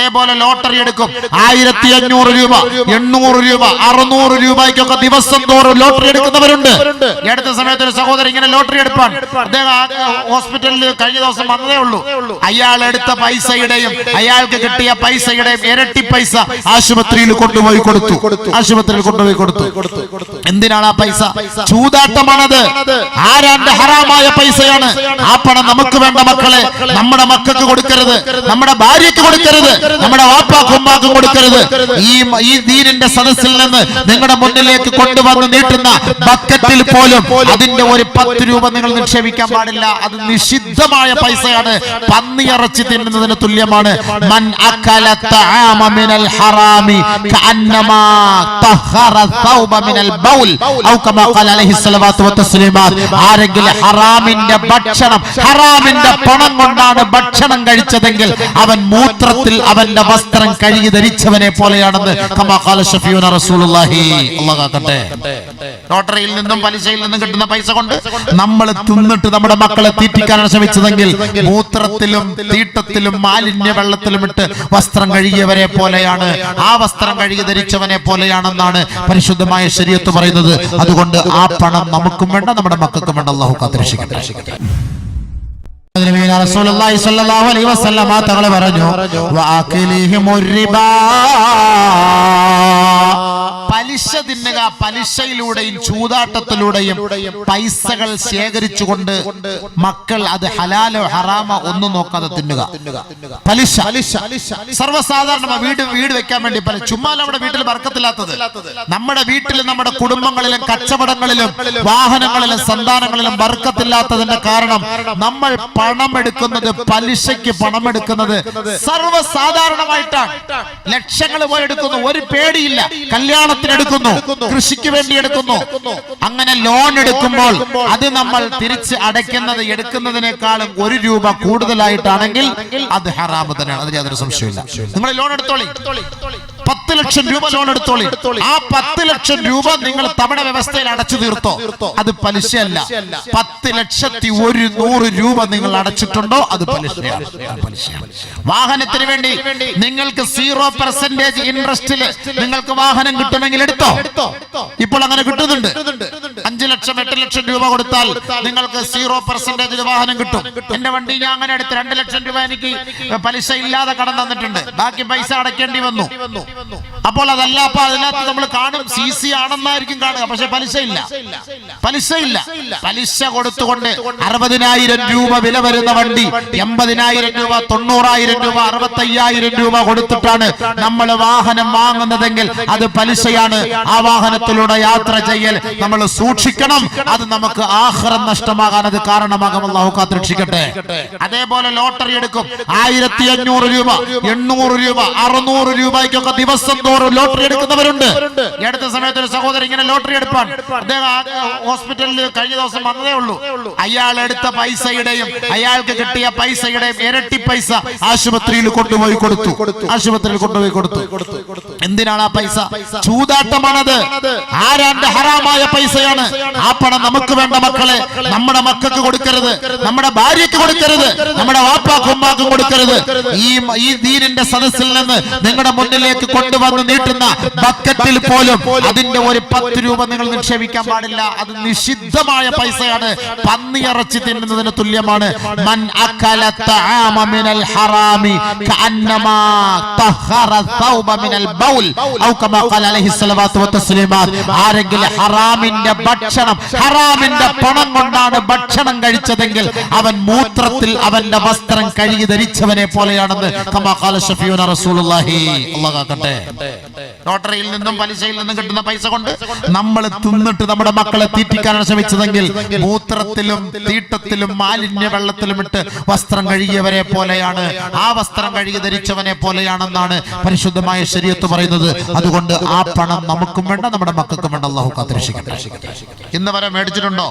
അതേപോലെ ലോട്ടറി എടുക്കും. ആയിരത്തി അഞ്ഞൂറ് രൂപ എണ്ണൂറ് രൂപ അറുന്നൂറ് രൂപയ്ക്കൊക്കെ ദിവസം തോറും ലോട്ടറി എടുക്കുന്നവരുണ്ട്. എടുത്ത സമയത്ത് ഒരു സഹോദരൻ ഇങ്ങനെ ലോട്ടറി എടുപ്പാൻ. അദ്ദേഹം ഹോസ്പിറ്റലിൽ കഴിഞ്ഞ ദിവസം വന്നതേ ഉള്ളൂ. അയാൾ എടുത്ത പൈസയുടെയും അയാൾക്ക് കിട്ടിയ പൈസയുടെയും ഇരട്ടി പൈസ ആശുപത്രിയിൽ കൊണ്ടുപോയി കൊടുത്തു. ആശുപത്രിയിൽ കൊണ്ടുപോയി കൊടുത്തു. എന്തിനാണ് ആ പൈസ? ചൂതാട്ടമാണത്. ആരാന്റെ ഹറാമായ പൈസയാണ്? ആ പണം നമുക്ക് വേണ്ട മക്കളെ. നമ്മുടെ മക്കൾക്ക് കൊടുക്കരുത്. നമ്മുടെ ഭാര്യക്ക് കൊടുക്കരുത്. നമ്മുടെ വാപ്പാക്കും ഉമ്മാക്കും കൊടുക്കരുത്. ഈ ഈ ദീനിന്റെ സദസ്സിൽ നിന്ന് നിങ്ങളുടെ മുന്നിലേക്ക് കൊണ്ടുവന്ന് നീട്ടുന്ന ബക്കറ്റിൽ പോലും അതിന്റെ ഒരു പത്ത് രൂപ നിങ്ങൾ നിക്ഷേപിക്കാൻ പാടില്ല. അത് നിഷിദ്ധമായ പൈസയാണ്. പന്നി പന്നിയിറച്ചി തിന്നുന്നതിന് തുല്യമാണ്. മൻ അക്കല തആമ മിനൽ ഹറാമി കഅന്നമാ തഹറ തൗബ മിനൽ ബൗൽ ഔ കമാ ഖാല അലൈഹി സ്വലവാത്തു വതസ്ലീമാത്ത് ആരെങ്കിലും ഹറാമിന്റെ ഭക്ഷണം ഹറാമിന്റെ പണം കൊണ്ടാണ് ഭക്ഷണം കഴിച്ചതെങ്കിൽ അവൻ മൂത്രത്തിൽ അവന്റെ വസ്ത്രം കഴുകി ധരിച്ചവനെ പോലെയാണെന്ന് കാക്കട്ടെ. ലോട്ടറിയിൽ നിന്നും പലിശയിൽ നിന്നും കിട്ടുന്ന പൈസ കൊണ്ട് നമ്മൾ തിന്നിട്ട് നമ്മുടെ മക്കളെ തീറ്റിക്കാനാണ് ശ്രമിച്ചതെങ്കിൽ മൂത്രത്തിലും തീട്ടത്തിലും മാലിന്യ വെള്ളത്തിലും ഇട്ട് വസ്ത്രം കഴുകിയവരെ പോലെയാണ്. ആ വസ്ത്രം കഴുകി ധരിച്ചവനെ പോലെയാണെന്നാണ് പരിശുദ്ധമായ ശരീരത്ത് പറയുന്നത്. അതുകൊണ്ട് ആ പണം നമുക്കും വേണ്ട നമ്മുടെ മക്കൾക്കും വേണ്ട. അള്ളാഹു കാത്തിരക്ഷിക്കട്ടെ. തങ്ങൾ പറഞ്ഞു വഅഖിലിഹിമുർ റിബാ. പലിശ തിന്നുക പലിശയിലൂടെയും ചൂതാട്ടത്തിലൂടെയും പൈസകൾ ശേഖരിച്ചുകൊണ്ട് മക്കൾ അത് ഹലാലോ ഹറാമോ ഒന്നും നോക്കാതെ തിന്നുക. പലിശ. സർവസാധാരണ വീട് വീട് വെക്കാൻ വേണ്ടി പല ചുമ്മാ നമ്മുടെ വീട്ടിൽ വർക്കത്തില്ലാത്തത് നമ്മുടെ വീട്ടിലും നമ്മുടെ കുടുംബങ്ങളിലും കച്ചവടങ്ങളിലും വാഹനങ്ങളിലും സന്താനങ്ങളിലും വർക്കത്തില്ലാത്തതിന്റെ കാരണം നമ്മൾ പണം എടുക്കുന്നത് പലിശയ്ക്ക് പണം എടുക്കുന്നത് സർവസാധാരണമായിട്ടാണ്. ലക്ഷങ്ങൾ പോയി എടുക്കുന്നു. ഒരു പേടിയില്ല. കല്യാണത്തിന് എടുക്കുന്നു. കൃഷിക്ക് വേണ്ടി എടുക്കുന്നു. അങ്ങനെ ലോൺ എടുക്കുമ്പോൾ അത് നമ്മൾ തിരിച്ച് അടയ്ക്കുന്നത് എടുക്കുന്നതിനേക്കാളും ഒരു രൂപ കൂടുതലായിട്ടാണെങ്കിൽ അത് ഹറാമ് തന്നെയാണ്. അതിന് യാതൊരു സംശയമില്ല നിങ്ങൾ ലോൺ എടുത്തോളി. പത്ത് ലക്ഷം രൂപ ലോൺ എടുത്തോളി. ആ പത്ത് ലക്ഷം രൂപ നിങ്ങൾ തവണ വ്യവസ്ഥയിൽ അടച്ചു തീർത്തോ? അത് പലിശയല്ല. പത്ത് ലക്ഷത്തി ഒരു നൂറ് രൂപ നിങ്ങൾ അടച്ചിട്ടുണ്ടോ? അത് പലിശയാണ്. വാഹനത്തിന് വേണ്ടി നിങ്ങൾക്ക് സീറോ പെർസെന്റേജ് ഇൻട്രസ്റ്റിൽ നിങ്ങൾക്ക് വാഹനം കിട്ടുമെങ്കിൽ എടുത്തോ? ഇപ്പോൾ അങ്ങനെ കിട്ടുന്നുണ്ട്. അഞ്ചു ലക്ഷം എട്ട് ലക്ഷം രൂപ കൊടുത്താൽ നിങ്ങൾക്ക് സീറോ പെർസെന്റേജിൽ വാഹനം കിട്ടും. എന്റെ വണ്ടി ഞാൻ അങ്ങനെ എടുത്ത് രണ്ട് ലക്ഷം രൂപ എനിക്ക് പലിശ ഇല്ലാതെ കടം തന്നിട്ടുണ്ട്. ബാക്കി പൈസ അടയ്ക്കേണ്ടി വന്നു. അപ്പോൾ അതല്ല അപ്പൊ അതിനകത്ത് നമ്മൾ കാണും സി സി ആണെന്നായിരിക്കും കാണുക. പക്ഷെ പലിശ ഇല്ല പലിശ കൊടുത്തുകൊണ്ട് അറുപതിനായിരം രൂപ വില വരുന്ന വണ്ടി എൺപതിനായിരം രൂപ തൊണ്ണൂറായിരം രൂപ അറുപത്തയ്യായിരം രൂപ കൊടുത്തിട്ടാണ് നമ്മൾ വാഹനം വാങ്ങുന്നതെങ്കിൽ അത് പലിശയാണ്. ആ വാഹനത്തിലൂടെ യാത്ര ചെയ്യൽ നമ്മൾ സൂക്ഷിക്കണം. അത് നമുക്ക് ആഹ്റം നഷ്ടമാകാൻ അത് കാരണമാകും. അള്ളാഹു കാത്തിരക്ഷിക്കട്ടെ. അതേപോലെ ലോട്ടറി എടുക്കും. ആയിരത്തി അഞ്ഞൂറ് രൂപ എണ്ണൂറ് രൂപ അറുന്നൂറ് രൂപയ്ക്കൊക്കെ ദിവസം തോറും ലോട്ടറി എടുക്കുന്നവരുണ്ട്. ഈ അടുത്ത സമയത്ത് ഒരു സഹോദരൻ ഇങ്ങനെ ലോട്ടറി എടുപ്പാൻ. അദ്ദേഹം ഹോസ്പിറ്റലിൽ കഴിഞ്ഞ ദിവസം വന്നതേ ഉള്ളൂ. അയാൾ എടുത്ത പൈസയുടെയും അയാൾക്ക് കിട്ടിയ പൈസയുടെയും ഇരട്ടി പൈസ ആശുപത്രിയിൽ കൊണ്ടുപോയി കൊടുത്തു. ആശുപത്രിയിൽ കൊണ്ടുപോയി കൊടുത്തു. എന്തിനാണ് ആ പൈസ? ചൂതാട്ടമാണത്. ആരാന്റെ ഹറാമായ പൈസയാണ്. ആ പണം നമുക്ക് വേണ്ട മക്കളെ. നമ്മുടെ മക്കൾക്ക് കൊടുക്കരുത്. നമ്മുടെ ഭാര്യക്ക് കൊടുക്കരുത്. നമ്മുടെ വാപ്പാക്കും ഉമ്മാക്കും കൊടുക്കരുത്. ഈ ഈ ദീനിന്റെ സദസ്സിൽ നിന്ന് നിങ്ങളുടെ മുന്നിലേക്ക് കൊണ്ടുവന്ന് നീട്ടുന്ന ബക്കറ്റിൽ പോലും അതിന്റെ ഒരു പത്ത് രൂപ നിങ്ങൾ നിക്ഷേപിക്കാൻ പാടില്ല. അത് നിഷിദ്ധമായ പൈസയാണ്. പന്നിയിറച്ചി തിന്നുന്നതിന് തുല്യമാണ്. മൻ അക്കല മിനൽ ഹറാമി കഅന്നമാ തഹറ തൗബ മിനൽ ബൗൽ ഔ കമാ ഖാല അലൈഹി സ്വലവാത്തു ആരെങ്കിലും ഹറാമിന്റെ ഭക്ഷണം ഹറാമിന്റെ പണം കൊണ്ടാണ് ഭക്ഷണം കഴിച്ചതെങ്കിൽ അവൻ മൂത്രത്തിൽ അവന്റെ വസ്ത്രം കഴുകി ധരിച്ചവനെ പോലെയാണെന്ന് കമാ ഖാല ഷഫീഉന റസൂലുള്ളാഹി അല്ലാഹു കാക്കട്ടെ ലോട്ടറിയിൽ നിന്നും പലിശയിൽ നിന്നും കിട്ടുന്ന പൈസ കൊണ്ട് നമ്മൾ തിന്നിട്ട് നമ്മുടെ മക്കളെ തീറ്റിക്കാനാണ് ശ്രമിച്ചതെങ്കിൽ മൂത്രത്തിലും തീട്ടത്തിലും മാലിന്യ വെള്ളത്തിലും ഇട്ട് വസ്ത്രം കഴുകിയവരെ പോലെയാണ്. ആ വസ്ത്രം കഴുകി ധരിച്ചവനെ പോലെയാണെന്നാണ് പരിശുദ്ധമായ ശരീരത്ത് പറയുന്നത്. അതുകൊണ്ട് ആ പണം നമുക്കും വേണ്ട നമ്മുടെ മക്കൾക്കും വേണ്ട. അള്ളാഹു കാത്തിരക്ഷിക്കട്ടെ. ഇന്ന് വരെ മേടിച്ചിട്ടുണ്ടോ?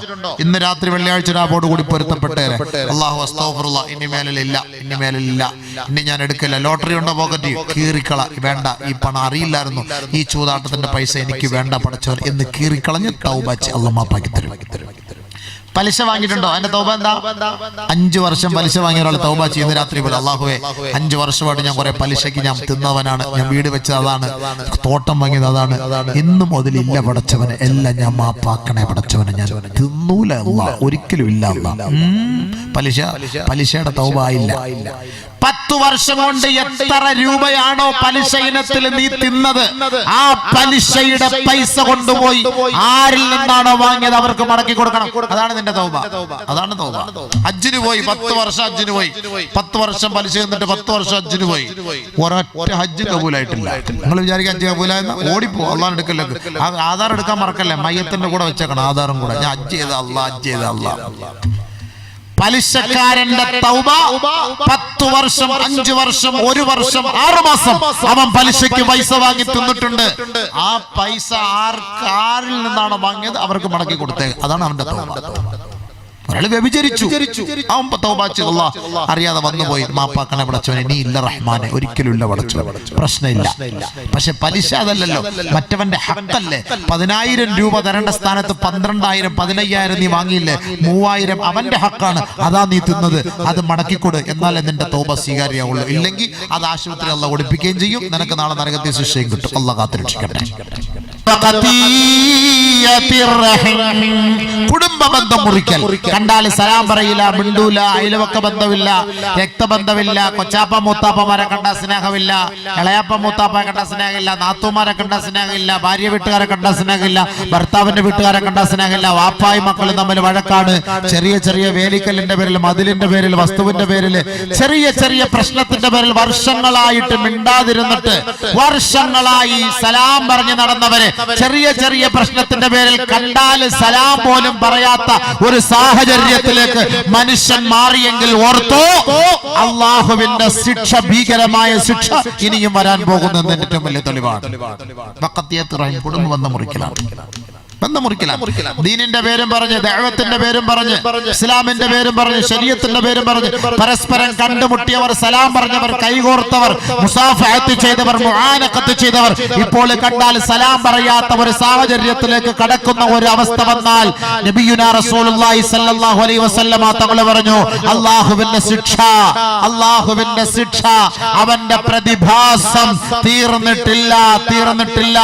ഇന്ന് രാത്രി വെള്ളിയാഴ്ച രാവോട് കൂടി പൊരുത്തപ്പെട്ടേരെ അള്ളാഹു അസ്താഫുറുള്ള ഇനി മേലില്ല ഇനി മേലില്ല ഇനി ഞാൻ എടുക്കില്ല. ലോട്ടറി ഉണ്ടോ പോക്കറ്റ്? കീറിക്കള. വേണ്ട. ഈ പണം അറിയില്ലായിരുന്നു. ഈ ചൂതാട്ടത്തിന്റെ പൈസ എനിക്ക് വേണ്ട പടച്ചവർ എന്ന് കീറിക്കളഞ്ഞ് തൗബാച്ച് അള്ളമാപ്പാക്കി തരും. പലിശ വാങ്ങിയിട്ടുണ്ടോ? അതിന്റെ തൗബ എന്താ? അഞ്ചു വർഷം പലിശ വാങ്ങിയ ഒരാൾ തൗബ ചെയ്യുന്ന രാത്രി പോലെ അള്ളാഹുവെ അഞ്ചു വർഷമായിട്ട് ഞാൻ കുറെ പലിശയ്ക്ക് ഞാൻ തിന്നവനാണ്. ഞാൻ വീട് വെച്ചത് അതാണ്. തോട്ടം വാങ്ങിയത് അതാണ്. ഇന്നും മുതലില്ല പടച്ചവന്. എല്ലാം ഞാൻ മാപ്പാക്കണേ പടച്ചവനെ. ഞാൻ തിന്നൂല ഒരിക്കലും ഇല്ല പലിശ പലിശയുടെ തൗബ ആയില്ല. പത്തു വർഷം കൊണ്ട് എത്ര രൂപയാണോ പലിശ ഇനത്തിൽ നീ തിന്നത്? ആ പലിശയുടെ പൈസ കൊണ്ടുപോയി ആരിൽ നിന്നാണോ വാങ്ങിയത് അവർക്ക് മടക്കി കൊടുക്കണം. അതാണ് നിന്റെ തൗബ. അതാണ് തൗബ. ഹജ്ജിന് പോയി പത്ത് വർഷം ഹജ്ജിന് പോയി. പത്ത് വർഷം പലിശ എന്നിട്ട് പത്ത് വർഷം ഹജ്ജിന് പോയി. ഒരൊറ്റ ഹജ്ജ് കബൂലായിട്ടില്ല. നിങ്ങൾ വിചാരിക്കുക അജ്ജ് കബൂലായെന്ന് ഓടിപ്പോ അള്ളാൻ എടുക്കല്ലേ? ആധാർ എടുക്കാൻ മറക്കല്ലേ? മയ്യത്തിന്റെ കൂടെ വെച്ചേക്കണം. ആധാറും കൂടെ. ഞാൻ അജ്ജ് ചെയ്ത അള്ളാ അജ്ജ് ചെയ്ത അള്ളാ പലിശക്കാരന്റെ തൗബ പത്തു വർഷം അഞ്ചു വർഷം ഒരു വർഷം ആറു മാസം അവൻ പലിശയ്ക്ക് പൈസ വാങ്ങി തിന്നിട്ടുണ്ട്. ആ പൈസ ആർക്ക് ആരിൽ നിന്നാണ് വാങ്ങിയത്? അവർക്ക് മടക്കി കൊടുത്തേ. അതാണ് അവന്റെ തൗബ. ഒരാൾ വ്യഭിചരിച്ചു. അറിയാതെ വന്നുപോയി. മാപ്പാക്കണെ പടച്ചവനെ നീ ഇല്ല റഹ്മാനെ ഒരിക്കലും ഇല്ല പ്രശ്നമില്ല. പക്ഷെ പലിശ അതല്ലല്ലോ. മറ്റവന്റെ ഹക്കല്ലേ? പതിനായിരം രൂപ തരേണ്ട സ്ഥാനത്ത് പന്ത്രണ്ടായിരം പതിനയ്യായിരം നീ വാങ്ങിയില്ലേ? മൂവായിരം അവന്റെ ഹക്കാണ്. അതാ നീ തിന്നത്. അത് മടക്കിക്കൊട്. എന്നാലേ നിന്റെ തോപ സ്വീകാര്യമാവുള്ളൂ. ഇല്ലെങ്കിൽ അത് ആശുപത്രി അല്ല ഒടിപ്പിക്കുകയും ചെയ്യും. നിനക്ക് നാളെ നരകത്തിൽ ശിക്ഷയും കിട്ടും. അല്ല കാത്തിരക്ഷിക്കട്ടെ. കുടുംബ ബന്ധം മുറിക്കൽ. കണ്ടാൽ സലാം പറയില്ല മിണ്ടൂല അയൽവക്ക ബന്ധമില്ല രക്തബന്ധമില്ല കൊച്ചാപ്പ മൂത്താപ്പമാരെ കണ്ട സ്നേഹമില്ല ഇളയപ്പ മൂത്താപ്പ കണ്ട സ്നേഹമില്ല നാത്തുമാരെ കണ്ട സ്നേഹമില്ല ഭാര്യ വീട്ടുകാരെ കണ്ട സ്നേഹമില്ല ഭർത്താവിന്റെ വീട്ടുകാരെ കണ്ട സ്നേഹമില്ല വാപ്പായി മക്കളും തമ്മിൽ വഴക്കാണ്. ചെറിയ ചെറിയ വേലിക്കല്ലിന്റെ പേരിൽ മതിലിന്റെ പേരിൽ വസ്തുവിന്റെ പേരിൽ ചെറിയ ചെറിയ പ്രശ്നത്തിന്റെ പേരിൽ വർഷങ്ങളായിട്ട് മിണ്ടാതിരുന്നിട്ട് വർഷങ്ങളായി സലാം പറഞ്ഞു നടന്നവരെ ചെറിയ ചെറിയ പ്രശ്നത്തിന്റെ പേരിൽ കണ്ടാൽ സലാം പോലും പറയാത്ത ഒരു സാഹചര്യത്തിലേക്ക് മനുഷ്യൻ മാറിയെങ്കിൽ ഓർത്തോ അള്ളാഹുവിന്റെ ശിക്ഷ ഭീകരമായ ശിക്ഷ ഇനിയും വരാൻ പോകുന്നതിന്റെ ഏറ്റവും വലിയ തെളിവാണ്. കുടുംബം വന്ന മുറിക്കലാണ്. ബന്ധം മുറിക്കലാണ് ദീനിന്റെ പേരും പറഞ്ഞ് ദൈവത്തിന്റെ പേരും പറഞ്ഞ് ഇസ്ലാമിന്റെ പേരും പറഞ്ഞ് ശരീരത്തിന്റെ പേരും പറഞ്ഞ് പരസ്പരം കണ്ടുമുട്ടിയവർ സലാം പറഞ്ഞവർ കൈകോർത്തവർ മുസാഫത്ത് ചെയ്തവർ മുഹാനക്കത്ത് ചെയ്തവർ ഇപ്പോൾ കണ്ടാൽ സലാം പറയാത്ത ഒരു സാഹചര്യത്തിലേക്ക് കടക്കുന്ന ഒരു അവസ്ഥ വന്നാൽ നബിയുന റസൂലുള്ളാഹി അലൈഹി വസല്ലമ തങ്ങൾ പറഞ്ഞു അള്ളാഹുവിന്റെ ശിക്ഷ അള്ളാഹുവിന്റെ ശിക്ഷ അവന്റെ പ്രതിഭാസം തീർന്നിട്ടില്ല തീർന്നിട്ടില്ല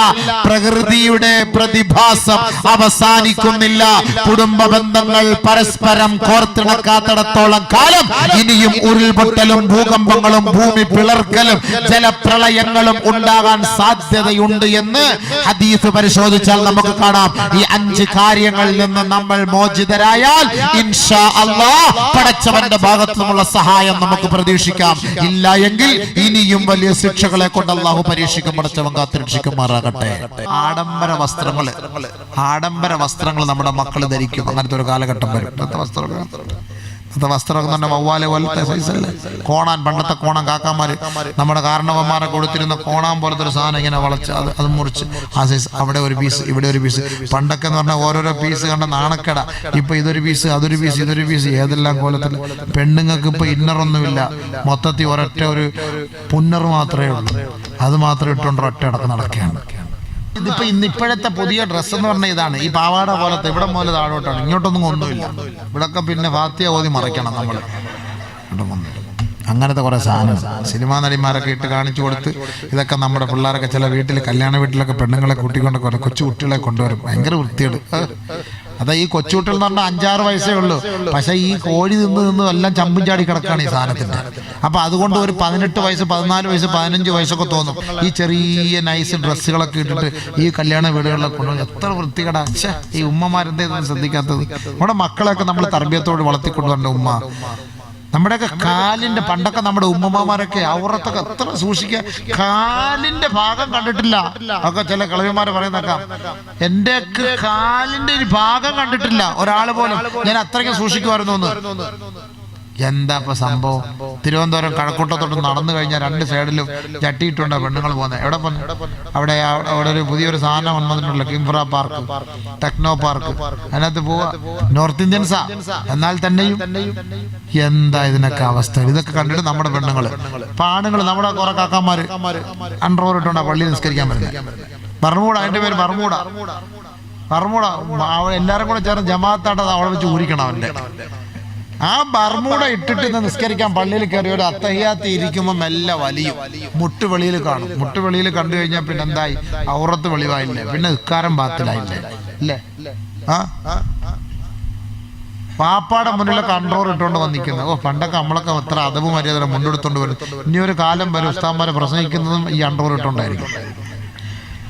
പ്രകൃതിയുടെ പ്രതിഭാസം അവസാനിക്കുന്നില്ല. കുടുംബ ബന്ധങ്ങൾ പരസ്പരം കോർത്തിണക്കാത്തിടത്തോളം കാലം ഇനിയും ഉരുൾപൊട്ടലും ഭൂകമ്പങ്ങളും ഭൂമി പിളർക്കലും ജലപ്രളയങ്ങളും ഉണ്ടാകാൻ സാധ്യതയുണ്ട് എന്ന് ഹദീസ് പരിശോധിച്ചാൽ നമുക്ക് കാണാം. ഈ അഞ്ച് കാര്യങ്ങളിൽ നിന്ന് നമ്മൾ മോചിതരായാൽ ഇൻഷാ അള്ളാ പടച്ചവന്റെ ഭാഗത്തു നിന്നുള്ള സഹായം നമുക്ക് പ്രതീക്ഷിക്കാം. ഇല്ല എങ്കിൽ ഇനിയും വലിയ ശിക്ഷകളെ കൊണ്ട് അള്ളാഹു പരീക്ഷിക്കും പടച്ചവൻ കാത്തിരക്ഷിക്കുമാറാകട്ടെ. ആഡംബര വസ്ത്രങ്ങൾ. ആഡംബര വസ്ത്രങ്ങൾ നമ്മുടെ മക്കൾ ധരിക്കും. അങ്ങനത്തെ ഒരു കാലഘട്ടം വരും. ഇന്നത്തെ വസ്ത്രങ്ങൾ ഇന്നത്തെ വസ്ത്രം തന്നെ വവ്വാലെ പോലത്തെ സൈസല്ലേ കോണാൻ പണ്ടത്തെ കോണാൻ കാക്കാമാര് നമ്മുടെ കാരണവന്മാരെ കൊടുത്തിരുന്ന കോണാൻ പോലത്തെ ഒരു സാധനം ഇങ്ങനെ വളച്ച് അത് അത് മുറിച്ച് ആ സൈസ് അവിടെ ഒരു പീസ് ഇവിടെ ഒരു പീസ് പണ്ടൊക്കെ എന്ന് പറഞ്ഞാൽ ഓരോരോ പീസ് കണ്ട നാണക്കട. ഇപ്പൊ ഇതൊരു പീസ് അതൊരു പീസ് ഇതൊരു പീസ് ഏതെല്ലാം കോലത്തിൽ പെണ്ണുങ്ങൾക്ക് ഇപ്പൊ ഇന്നറൊന്നുമില്ല മൊത്തത്തിൽ ഒരൊറ്റ ഒരു പുന്നർ മാത്രമേ ഉള്ളൂ. അത് മാത്രം ഇട്ടുകൊണ്ട് ഒറ്റ അടക്കം നടക്കുകയാണ്. ഇതിപ്പോ ഇന്ന് ഇപ്പോഴത്തെ പുതിയ ഡ്രസ്സ് എന്ന് പറഞ്ഞ ഇതാണ്. ഈ പാവാട പോലത്തെ ഇവിടെ മുതൽ താഴോട്ടാണ്. ഇങ്ങോട്ടൊന്നും ഒന്നുമില്ല ഇവിടൊക്കെ പിന്നെ ഫാത്തിയ ഓതി മറയ്ക്കണം നമ്മൾ അങ്ങനത്തെ കുറേ സാധനം സിനിമാ നടിമാരൊക്കെ ഇട്ട് കാണിച്ചു കൊടുത്ത് ഇതൊക്കെ നമ്മുടെ പിള്ളേരൊക്കെ ചില വീട്ടിൽ കല്യാണ വീട്ടിലൊക്കെ പെണ്ണുങ്ങളെ കൂട്ടിക്കൊണ്ടൊക്കെ വരും. കൊച്ചു കുട്ടികളെ കൊണ്ടുവരും. ഭയങ്കര വൃത്തിയോട് അതാ ഈ കൊച്ചുകുട്ടികൾ എന്ന് പറഞ്ഞാൽ അഞ്ചാറ് വയസ്സേ ഉള്ളൂ. പക്ഷെ ഈ കോഴി നിന്ന് നിന്ന് എല്ലാം ചമ്പും ചാടി കിടക്കാണ് ഈ സാധനത്തിന്റെ അപ്പൊ അതുകൊണ്ട് ഒരു പതിനെട്ട് വയസ്സ് പതിനാല് വയസ്സ് പതിനഞ്ച് വയസ്സൊക്കെ തോന്നും. ഈ ചെറിയ നൈസ് ഡ്രസ്സുകളൊക്കെ ഇട്ടിട്ട് ഈ കല്യാണ വീടുകളിലൊക്കെ കൊണ്ടു എത്ര വൃത്തികട. ഈ ഉമ്മമാരെന്തേ ശ്രദ്ധിക്കാത്തത്? നമ്മുടെ മക്കളെയൊക്കെ നമ്മൾ തർബീയത്തോട് വളർത്തിക്കൊണ്ടുവരേണ്ട ഉമ്മ. നമ്മുടെയൊക്കെ കാലിന്റെ പണ്ടൊക്കെ നമ്മുടെ ഉമ്മമാരൊക്കെ ഔറത്തൊക്കെ എത്ര സൂക്ഷിക്കുക? കാലിന്റെ ഭാഗം കണ്ടിട്ടില്ല. ഒക്കെ ചില കളവിമാരെ പറയുന്നേക്കാം എന്റെ കാലിന്റെ ഒരു ഭാഗം കണ്ടിട്ടില്ല. ഒരാൾ പോലും. ഞാൻ അത്രയ്ക്ക് സൂക്ഷിക്കുമായിരുന്നു എന്താ ഇപ്പൊ സംഭവം? തിരുവനന്തപുരം കഴക്കൂട്ടത്തോട്ട് നടന്നു കഴിഞ്ഞാൽ രണ്ട് സൈഡിലും ചട്ടിയിട്ടുണ്ട് പെണ്ണുങ്ങൾ പോകുന്നത് എവിടെ അവിടെ അവിടെ ഒരു പുതിയൊരു സാധനം വന്നിട്ടുണ്ടല്ലോ കിംഫ്ര പാർക്ക്. Techno park. അതിനകത്ത് പോവാ. നോർത്ത് ഇന്ത്യൻസാ എന്നാൽ തന്നെയും എന്താ ഇതിനൊക്കെ അവസ്ഥ? ഇതൊക്കെ കണ്ടിട്ട് നമ്മുടെ പെണ്ണുങ്ങൾ ഇപ്പൊ ആണുങ്ങൾ നമ്മുടെ കുറെ കാക്കാമാര് അണ്ടർവോർ ഇട്ടുണ്ടാ പള്ളി നിസ്കരിക്കാൻ പറ്റുന്നത് ബർമൂട അതിന്റെ പേര് ബർമൂട ബർമൂട എല്ലാരും കൂടെ ചേർന്ന് ജമാഅത്തായിട്ട് അവളെ വെച്ച് ഊരിക്കണം അവന്റെ ആ ബർമൂട ഇട്ടിട്ട് നിസ്കരിക്കാൻ പള്ളിയിൽ കയറി ഒരു അത്തഹ്യാത്തി ഇരിക്കുമ്പോൾ മെല്ലെ വലിയും. മുട്ട് വെളിയിൽ കാണും. മുട്ട് വെളിയിൽ കണ്ടു കഴിഞ്ഞാൽ പിന്നെ എന്തായി? ഔറത്ത് വെളിവായില്ലേ? പിന്നെ നിസ്കാരം ബാത്തിലായില്ലേ അല്ലേ ആ? പാപ്പാടെ മുന്നിലെ കൺട്രോൾ ഇട്ടുകൊണ്ട് വന്നിരിക്കുന്നത് ഓ പണ്ടൊക്കെ നമ്മളൊക്കെ അത്ര അതവ് മര്യാദ മുണ്ടെടുത്തോണ്ട് വരും. ഇനി ഒരു കാലം വരെ ഉസ്താന്മാരെ പ്രസംഗിക്കുന്നതും ഈ കൺട്രോൾ ഇട്ടുണ്ടായിരിക്കും.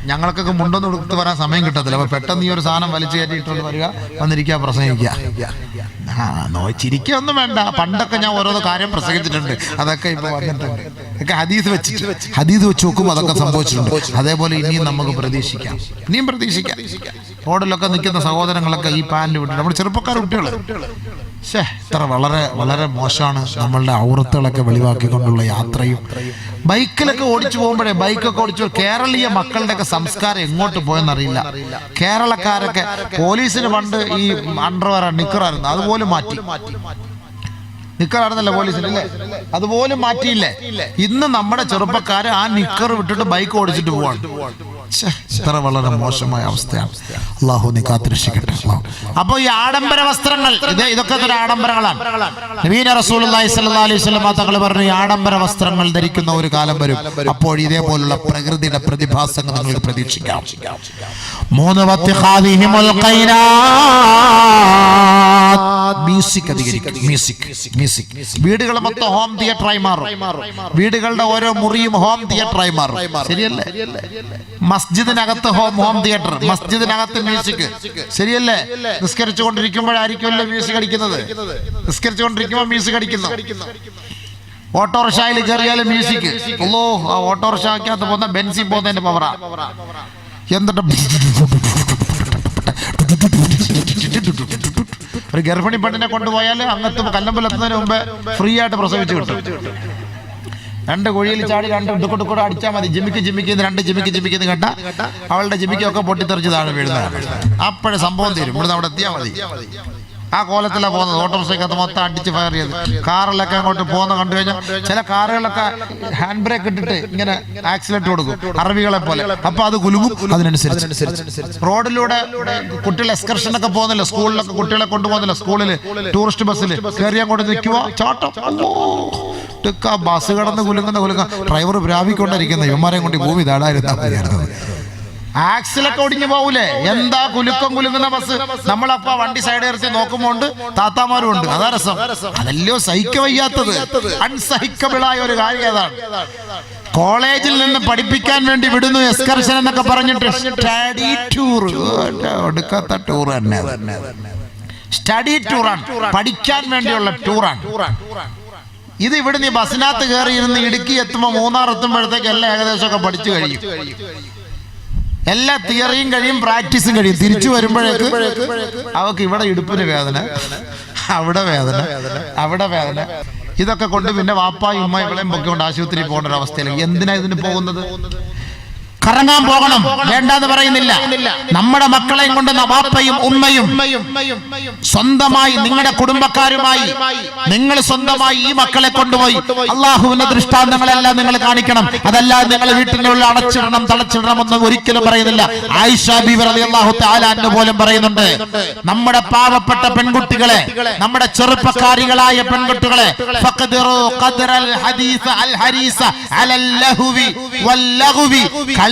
ഞങ്ങൾക്കൊക്കെ മുണ്ടൊന്നും എടുത്ത് വരാൻ സമയം കിട്ടത്തില്ല. അപ്പൊ പെട്ടെന്ന് ഈ ഒരു സാധനം വലിച്ചു കയറ്റിയിട്ടുണ്ട് വരിക. വന്നിരിക്കുക പ്രസംഗിക്കുക. ആ നോ ചിരിക്കൊന്നും വേണ്ട. പണ്ടൊക്കെ ഞാൻ ഓരോ കാര്യം പ്രസംഗിച്ചിട്ടുണ്ട്. അതൊക്കെ ഇപ്പൊ വന്നിട്ടുണ്ട്. ഒക്കെ ഹദീസ് വെച്ച് ഹദീസ് വെച്ച് നോക്കുമ്പോൾ അതൊക്കെ സംഭവിച്ചിട്ടുണ്ട്. അതേപോലെ ഇനിയും നമുക്ക് പ്രതീക്ഷിക്കാം. ഇനിയും പ്രതീക്ഷിക്കാം. റോഡിലൊക്കെ നിൽക്കുന്ന സഹോദരങ്ങളൊക്കെ ഈ പാനിൽ വിട്ടിട്ട് നമ്മുടെ ചെറുപ്പക്കാർ കുട്ടികൾ ശേ ഇത്ര വളരെ വളരെ മോശമാണ് നമ്മളുടെ ഔറത്തുകളൊക്കെ വെളിവാക്കിക്കൊണ്ടുള്ള യാത്രയും. ബൈക്കിലൊക്കെ ഓടിച്ചു പോകുമ്പോഴേ ബൈക്കൊക്കെ ഓടിച്ചു കേരളീയ മക്കളുടെയൊക്കെ സംസ്കാരം എങ്ങോട്ട് പോയെന്നറിയില്ല. കേരളക്കാരൊക്കെ പോലീസിന് പണ്ട് ഈ അണ്ടർവെയർ നിക്കറായിരുന്നു. അതുപോലും മാറ്റി. നിക്കറായിരുന്നല്ലേ പോലീസിന് അല്ലേ? അതുപോലും മാറ്റിയില്ലേ? ഇന്ന് നമ്മുടെ ചെറുപ്പക്കാര് ആ നിക്കർ വിട്ടിട്ട് ബൈക്ക് ഓടിച്ചിട്ട് പോവാണ്. ഇത്ര വളരെ മോശമായ അവസ്ഥയാണ്. അള്ളാഹു നീ കാത്തിരക്ഷിക്കട്ടെ. അല്ലാഹു. അപ്പൊ ഈ ആഡംബര വസ്ത്രങ്ങൾ ഇത് ഇതൊക്കെ ഒരു ആഡംബരങ്ങളാണ്. നബീന തങ്ങൾ പറഞ്ഞു ഈ ആഡംബര വസ്ത്രങ്ങൾ ധരിക്കുന്ന ഒരു കാലം വരും. അപ്പോൾ ഇതേപോലുള്ള പ്രകൃതിയുടെ പ്രതിഭാസങ്ങൾ നിങ്ങൾക്ക് പ്രതീക്ഷിക്കാം. മൂന്ന്. മ്യൂസിക് അധികരിക്കും മ്യൂസിക് മ്യൂസിക് വീടുകൾ മൊത്തം ഹോം തിയേറ്ററായി മാറും. വീടുകളുടെ ഓരോ മുറിയും ഹോം തിയേറ്ററായി മാറും. ശരിയല്ലേ? മസ്ജിദിനകത്ത് ഹോം ഹോം തിയേറ്റർ മസ്ജിദിനകത്ത് മ്യൂസിക് ശരിയല്ലേ? നിസ്കരിച്ചു കൊണ്ടിരിക്കുമ്പോഴായിരിക്കുമല്ലോ മ്യൂസിക് അടിക്കുന്നത്? നിസ്കരിച്ചുകൊണ്ടിരിക്കുമ്പോൾ മ്യൂസിക് അടിക്കുന്നു. ഓട്ടോറിക്ഷയിൽ കയറിയാലും മ്യൂസിക് ഓ ആ ഓട്ടോറിക്ഷക്കകത്ത് പോകുന്ന ബെൻസിൽ പോകുന്നതിന്റെ പവറാ. എന്നിട്ട് ഒരു ഗർഭിണി പെണ്ണിനെ കൊണ്ടുപോയാൽ അങ്ങത്ത് കല്ലമ്പലെത്തുന്നതിന് മുമ്പ് ഫ്രീ ആയിട്ട് പ്രസവിച്ചു കിട്ടും. രണ്ട് കുഴിയിൽ ചാടി രണ്ട് ഇടുക്കൊട്ട് കൂടെ അടിച്ചാൽ മതി. ജിമിക്ക് ജിമിക്കുന്ന രണ്ട് ജിമിക്ക് ജിമിക്കുന്ന കേട്ട അവളുടെ ജിമിക്കൊക്കെ പൊട്ടിത്തെറിച്ച് താഴെ വീഴുന്നതാണ്. അപ്പോഴേ സംഭവം തീരും. ഇവിടുന്ന് അവിടെ എത്തിയാൽ മതി. ആ കോലത്തിലാണ് പോകുന്നത്. ഓട്ടോറിക്ഷക്കകത്ത് മൊത്തം അടിച്ച് ഫയർ ചെയ്ത്. കാറിലൊക്കെ അങ്ങോട്ട് പോകുന്ന കണ്ടു കഴിഞ്ഞാൽ ചില കാറുകളൊക്കെ ഹാൻഡ് ബ്രേക്ക് ഇട്ടിട്ട് ഇങ്ങനെ ആക്സിഡന്റ് കൊടുക്കും. അറബികളെ പോലെ. അപ്പൊ അത് കുലുങ്ങും. അതിനനുസരിച്ച്. റോഡിലൂടെ കുട്ടികൾ എക്സ്കർഷൻ ഒക്കെ പോകുന്നില്ല. സ്കൂളിലൊക്കെ കുട്ടികളെ കൊണ്ടുപോകുന്നില്ല. സ്കൂളിൽ ടൂറിസ്റ്റ് ബസ്സിൽ കയറി അങ്ങോട്ട് നിൽക്കുക ചാട്ടം. ബസ് കടന്ന് കുലുങ്ങുന്ന കുലുങ്ങ ഡ്രൈവർ പ്രാപിക്കൊണ്ടിരിക്കുന്ന ഇവന്മാരെയും കൊണ്ട് ഭൂമി താടായിരുന്നാ ആക്സിലൊക്കെ ഒടിഞ്ഞു പോകൂലേ എന്താ കുലുക്കം കുലുങ്ങുന്ന ബസ്? നമ്മളപ്പ വണ്ടി സൈഡ് ഇറച്ചി നോക്കുമ്പോണ്ട് താത്താമാരും ഉണ്ട് അതാ രസം. അതല്ലയോ സഹിക്ക വയ്യാത്തത് അൺസഹിക്കബിളായ ഒരു കാര്യം അതാണ്. കോളേജിൽ നിന്ന് പഠിപ്പിക്കാൻ വേണ്ടി വിടുന്നു എക്സ്കർഷൻ എന്നൊക്കെ പറഞ്ഞിട്ട് സ്റ്റഡി ടൂർ എടുക്കാത്ത ടൂർ തന്നെ സ്റ്റഡി ടൂറാണ് പഠിക്കാൻ വേണ്ടിയുള്ള ടൂറാണ് ഇത് ഇവിടുന്ന് ബസ്സിനകത്ത് കയറി ഇരുന്ന് ഇടുക്കി എത്തുമ്പോൾ മൂന്നാർ എത്തുമ്പോഴത്തേക്ക് എല്ലാം ഏകദേശമൊക്കെ പഠിച്ചു കഴിയും. എല്ലാ തിയറിയും കഴിയും പ്രാക്ടീസും കഴിയും. തിരിച്ചു വരുമ്പോഴേക്ക് അവക്ക് ഇവിടെ ഇടുപ്പിന് വേദന അവിടെ വേദന അവിടെ വേദന. ഇതൊക്കെ കൊണ്ട് പിന്നെ വാപ്പായും ഉമ്മയും ഇവളെയും പൊക്കിക്കൊണ്ട് ആശുപത്രിയിൽ പോകേണ്ട ഒരു അവസ്ഥയിലേക്ക് എന്തിനാ ഇതിന് പോകുന്നത്? കറങ്ങാൻ പോകണം. വേണ്ടെന്ന് പറയുന്നില്ല. നമ്മുടെ മക്കളെയും കൊണ്ട് വാപ്പയും ഉമ്മയും സ്വന്തമായി നിങ്ങളുടെ കുടുംബക്കാരുമായി നിങ്ങൾ സ്വന്തമായി ഈ മക്കളെ കൊണ്ടുപോയി. അള്ളാഹുവിന്റെ ദൃഷ്ടാന്തങ്ങളെല്ലാം നിങ്ങൾ കാണിക്കണം. അതല്ലാതെ നിങ്ങൾ വീട്ടിനുള്ളിൽ അടച്ചിടണം തളച്ചിടണം എന്ന് ഒരിക്കലും പറയുന്നില്ല. ആയിഷ ബീവർ അലി അള്ളാഹു താലാന്ന് പോലും പറയുന്നുണ്ട്. നമ്മുടെ പാവപ്പെട്ട പെൺകുട്ടികളെ നമ്മുടെ ചെറുപ്പക്കാരികളായ പെൺകുട്ടികളെ ഫഖദിറു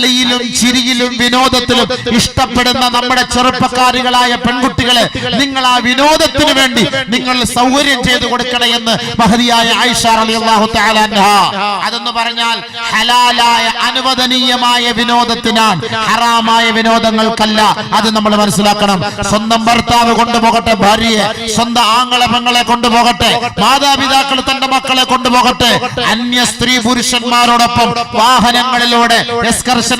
കളിയിലും ചിരിയിലും വിനോദത്തിലും ഇഷ്ടപ്പെടുന്ന നമ്മുടെ ചെറുപ്പക്കാരികളായ പെൺകുട്ടികളെ നിങ്ങൾ ആ വിനോദത്തിന് വേണ്ടി നിങ്ങൾ സൗകര്യം ചെയ്തു കൊടുക്കണേ എന്ന് മഹതിയായ ആയിഷ അതെന്ന് പറഞ്ഞാൽ ഹലാലായ അനുവദനീയമായ വിനോദത്തിനാണ്. ഹറാമായ വിനോദങ്ങൾക്കല്ല അത് നമ്മൾ മനസ്സിലാക്കണം. സ്വന്തം ഭർത്താവ് കൊണ്ടുപോകട്ടെ ഭാര്യയെ സ്വന്തം ആങ്ങളെ പെങ്ങളെ കൊണ്ടുപോകട്ടെ മാതാപിതാക്കൾ തന്റെ മക്കളെ കൊണ്ടുപോകട്ടെ അന്യ സ്ത്രീ പുരുഷന്മാരോടൊപ്പം വാഹനങ്ങളിലൂടെ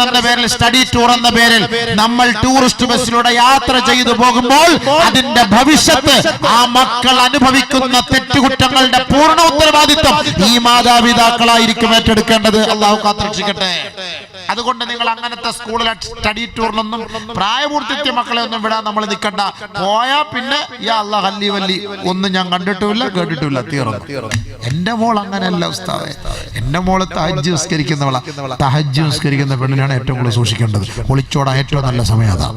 എന്ന പേരിൽ സ്റ്റഡി ടൂർ എന്ന പേരിൽ നമ്മൾ ടൂറിസ്റ്റ് ബസ്സിലൂടെ യാത്ര ചെയ്തു പോകുമ്പോൾ അതിന്റെ ഭവിഷ്യത്ത് ആ മക്കൾ അനുഭവിക്കുന്ന തെറ്റുകുറ്റങ്ങളുടെ പൂർണ ഉത്തരവാദിത്വം ഈ മാതാപിതാക്കളായിരിക്കും ഏറ്റെടുക്കേണ്ടത്. അള്ളാഹു കാത്തിരക്ഷിക്കട്ടെ. അതുകൊണ്ട് നിങ്ങൾ അങ്ങനത്തെ സ്കൂളിലെ സ്റ്റഡി ടൂറിനൊന്നും പ്രായപൂർത്തിത്യ മക്കളെ ഒന്നും വിടാൻ നമ്മൾ നിൽക്കണ്ട. പോയാ പിന്നെ ഈ അല്ല ഹല്ലി വല്ലി. ഒന്നും ഞാൻ കണ്ടിട്ടുമില്ല കേട്ടിട്ടുമില്ല തീർന്നു. എന്റെ മോൾ അങ്ങനെയല്ല ഉസ്താവ് എന്റെ മോൾ തഹജ് നിസ്കരിക്കുന്നവളാ. തഹജ് നിസ്കരിക്കുന്ന പെണ്ണിനാണ് ഏറ്റവും കൂടുതൽ സൂക്ഷിക്കേണ്ടത്. ഒളിച്ചോടാൻ ഏറ്റവും നല്ല സമയം അതാ.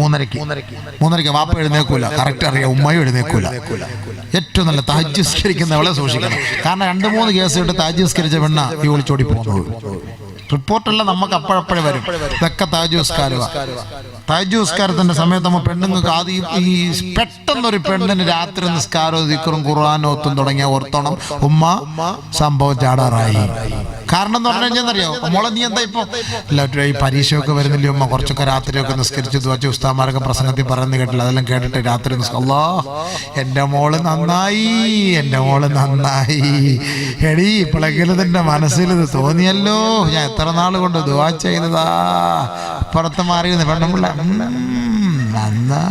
മൂന്നരക്ക് മൂന്നരക്ക് വാപ്പ എഴുന്നേക്കൂല കറക്റ്റ് അറിയാം ഉമ്മയും എഴുന്നേക്കൂല ഏറ്റവും നല്ല താജ്യസ്കരിക്കുന്നവളെ സൂക്ഷിക്കണം. കാരണം രണ്ട് മൂന്ന് കേസ് ഇട്ട് താജ്യസ്കരിച്ച പെണ്ണ ഈ ഒളിച്ചോടി പോകുന്നത്. റിപ്പോർട്ടെല്ലാം നമുക്ക് അപ്പോഴപ്പോഴേ വരും. ഇതൊക്കെ താജുസ്കാരമാണ് താജുസ്കാരത്തിന്റെ സമയത്ത് നമ്മൾ പെണ്ണുങ്ങൾക്ക് ആദ്യം ഈ പെട്ടെന്നൊരു പെണ്ണിന് രാത്രി നിസ്കാരോ ദിക്കറും ഖുർആാനോത്തും തുടങ്ങിയ ഓർത്തോണം ഉമ്മ സംഭവം ചാടാറായി. കാരണം എന്ന് പറഞ്ഞു കഴിഞ്ഞാൽ അറിയോ? മോളെ നീ എന്താ ഇപ്പൊ എല്ലാവരും ഈ പരീക്ഷയൊക്കെ വരുന്നില്ലേ അമ്മ കുറച്ചൊക്കെ രാത്രിയൊക്കെ നിസ്കരിച്ച് വെച്ച് ഉസ്താമാരൊക്കെ പ്രസംഗത്തിൽ പറയുന്നത് കേട്ടില്ല അതെല്ലാം കേട്ടിട്ട് രാത്രി അല്ലാ എന്റെ മോൾ നന്നായി എന്റെ മോൾ നന്നായി. എടി ഇപ്പോഴെങ്കിലും എന്റെ മനസ്സിൽ ഇത് തോന്നിയല്ലോ. ഞാൻ എത്ര നാൾ കൊണ്ട് ദുവാ ചെയ്തതാ പുറത്ത് മാറി പെണ്ണുമ്പിള്ള നന്നാ.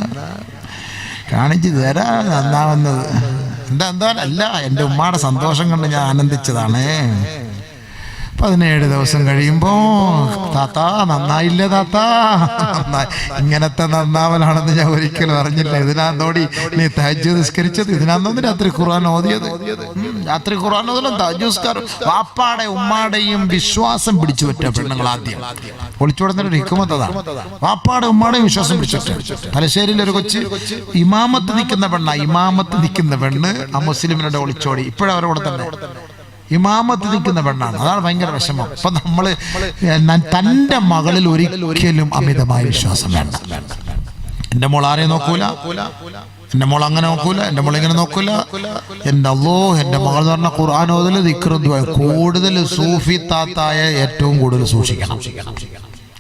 കാണിച്ചു തരാ നന്നാവുന്നത്. എന്താ എന്താ? അല്ല എന്റെ ഉമ്മയുടെ സന്തോഷം കൊണ്ട് ഞാൻ ആനന്ദിച്ചതാണ്. പതിനേഴ് ദിവസം കഴിയുമ്പോ താത്താ നന്നായില്ല താത്താ? ഇങ്ങനത്തെ നന്നാവലാണെന്ന് ഞാൻ ഒരിക്കലും അറിഞ്ഞില്ല. ഇതിനാന്നോടി നീ താജ് നിസ്കരിച്ചത്? ഇതിനാന്നോന്ന് രാത്രി ഖുർആൻ ഓതിയത്? രാത്രി ഖുർആൻ ഓതലും താജ്യസ്കാരം വാപ്പാടെ ഉമ്മാടെയും വിശ്വാസം പിടിച്ചു പറ്റ പെണ്ണുങ്ങൾ ആദ്യം. ഒളിച്ചോടുന്നൊരു ഹിക്കുമത്തതാണ് വാപ്പാടെ ഉമ്മാടെയും വിശ്വാസം പിടിച്ചു തലശ്ശേരിയിൽ ഒരു കൊച്ച് ഇമാമത്ത് നിൽക്കുന്ന പെണ്ണ. ഇമാമത്ത് നിൽക്കുന്ന പെണ്ണ് ആ മുസ്ലിമിനോട് ഒളിച്ചോടി. ഇപ്പോഴവരോട് തന്നെ. ഇമാമത്ത് നിൽക്കുന്ന പെണ്ണാണ്. അതാണ് ഭയങ്കര വിഷമം. അപ്പൊ നമ്മൾ ന- തന്റെ മകളിൽ ഒരിക്കലും അമിതമായ വിശ്വാസം വേണ്ട. എന്റെ മോൾ ആരെയും നോക്കൂല. എന്റെ മോൾ അങ്ങനെ നോക്കൂല. എന്റെ മോൾ ഇങ്ങനെ നോക്കൂല. എന്റെ അല്ലോ എന്റെ മകൾ എന്ന് പറഞ്ഞ ഓതൽ ദിക്റുദ്വാ കൂടുതൽ സൂഫി താത്തായ ഏറ്റവും കൂടുതൽ സൂക്ഷിക്കണം.